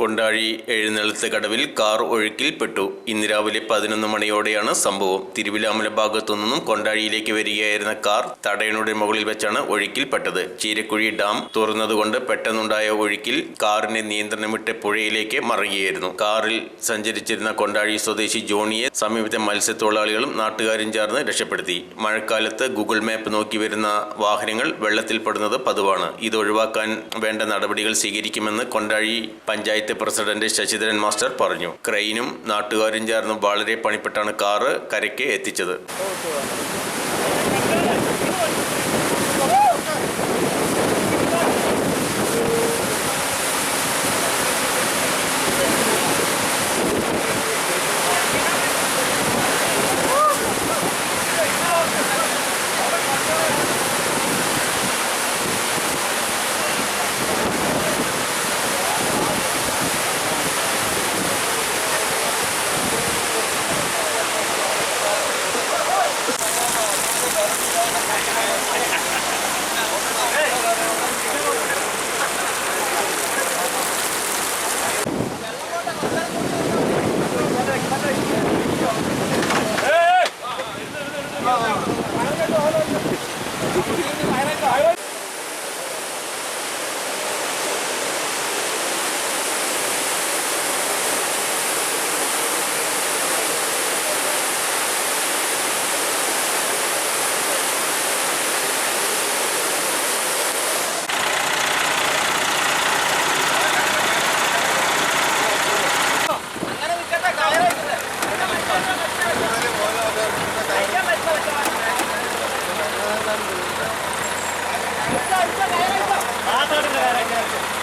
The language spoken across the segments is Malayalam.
കൊണ്ടാഴി എഴുന്നള്ളത്ത് കടവിൽ കാർ ഒഴുക്കിൽപ്പെട്ടു. ഇന്ന് രാവിലെ പതിനൊന്ന് മണിയോടെയാണ് സംഭവം. തിരുവിലാമല ഭാഗത്തു നിന്നും കൊണ്ടാഴിയിലേക്ക് വരികയായിരുന്ന കാർ തടയണയുടെ മുകളിൽ വെച്ചാണ് ഒഴുക്കിൽപ്പെട്ടത്. ചീരക്കുഴി ഡാം തുറന്നതുകൊണ്ട് പെട്ടെന്നുണ്ടായ ഒഴുക്കിൽ കാറിനെ നിയന്ത്രണമിട്ട് പുഴയിലേക്ക് മറങ്ങിയായിരുന്നു കാറിൽ സഞ്ചരിച്ചിരുന്ന കൊണ്ടാഴി സ്വദേശി ജോണിയെ സമീപത്തെ മത്സ്യത്തൊഴിലാളികളും നാട്ടുകാരും ചേർന്ന് രക്ഷപ്പെടുത്തി. മഴക്കാലത്ത് ഗൂഗിൾ മാപ്പ് നോക്കി വരുന്ന വാഹനങ്ങൾ വെള്ളത്തിൽപ്പെടുന്നത് പതിവാണ്. ഇത് ഒഴിവാക്കാൻ വേണ്ട നടപടികൾ സ്വീകരിക്കുമെന്ന് കൊണ്ടാഴി പഞ്ചായത്ത് പ്രസിഡന്റ് ശശിധരൻ മാസ്റ്റർ പറഞ്ഞു. ക്രെയിനും നാട്ടുകാരും ചേർന്ന് വളരെ പണിപ്പെട്ടാണ് കാറ് കരയ്ക്ക് എത്തിച്ചത്.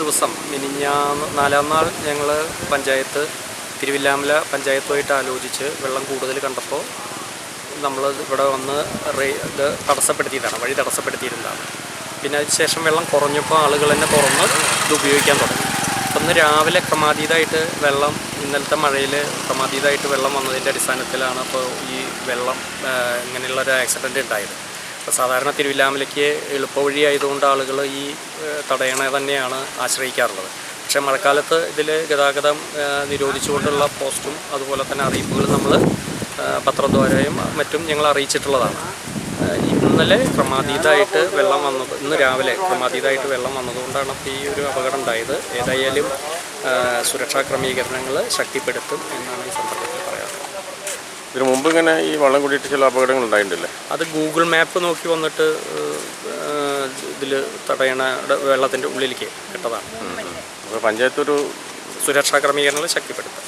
ദിവസം മിനിഞ്ഞാന്ന് നാലാം നാൾ ഞങ്ങൾ പഞ്ചായത്ത് തിരുവില്ലാമല പഞ്ചായത്തുമായിട്ട് ആലോചിച്ച് വെള്ളം കൂടുതൽ കണ്ടപ്പോൾ നമ്മൾ ഇവിടെ വന്ന് റേ ഇത് തടസ്സപ്പെടുത്തിയതാണ് വഴി തടസ്സപ്പെടുത്തിയിരുന്നതാണ്. പിന്നെ അതിനുശേഷം വെള്ളം കുറഞ്ഞപ്പോൾ ആളുകൾ തന്നെ തുറന്ന് ഇത് ഉപയോഗിക്കാൻ തുടങ്ങി. അന്ന് രാവിലെ ക്രമാതീതമായിട്ട് വെള്ളം ഇന്നലത്തെ മഴയിൽ ക്രമാതീതമായിട്ട് വെള്ളം വന്നതിന്റെ അടിസ്ഥാനത്തിലാണ് അപ്പോൾ ഈ വെള്ളം ഇങ്ങനെയുള്ള ഒരു ആക്സിഡന്റ് ഉണ്ടായത്. അപ്പോൾ സാധാരണ തിരുവില്ലാമലയ്ക്ക് എളുപ്പവഴി ആയതുകൊണ്ട് ആളുകൾ ഈ തടയണ തന്നെയാണ് ആശ്രയിക്കാറുള്ളത്. പക്ഷേ മഴക്കാലത്ത് ഇതിൽ ഗതാഗതം നിരോധിച്ചുകൊണ്ടുള്ള പോസ്റ്റും അതുപോലെ തന്നെ അറിയിപ്പുകൾ നമ്മൾ പത്രദ്വാരയും മറ്റും ഞങ്ങൾ അറിയിച്ചിട്ടുള്ളതാണ്. ഇന്നലെ ക്രമാതീതമായിട്ട് വെള്ളം വന്നത് ഇന്ന് രാവിലെ ക്രമാതീതമായിട്ട് വെള്ളം വന്നതുകൊണ്ടാണ് അപ്പോൾ ഈ ഒരു അപകടം ഉണ്ടായത്. ഏതായാലും സുരക്ഷാ ക്രമീകരണങ്ങൾ ശക്തിപ്പെടുത്തും എന്നാണ് ഈ പറയാറുള്ളത് ഇതിനു മുമ്പ് ഇങ്ങനെ ഈ വെള്ളം കൂടിയിട്ട് ചില അപകടങ്ങൾ ഉണ്ടായിട്ടില്ലേ? അത് ഗൂഗിൾ മാപ്പ് നോക്കി വന്നിട്ട് ഇതിൽ തടയണ വെള്ളത്തിന്റെ ഉള്ളിലേക്ക് ഇട്ടതാണ്. അപ്പോൾ പഞ്ചായത്ത് ഒരു സുരക്ഷാ ക്രമീകരണങ്ങൾ ശക്തിപ്പെടുത്തുക.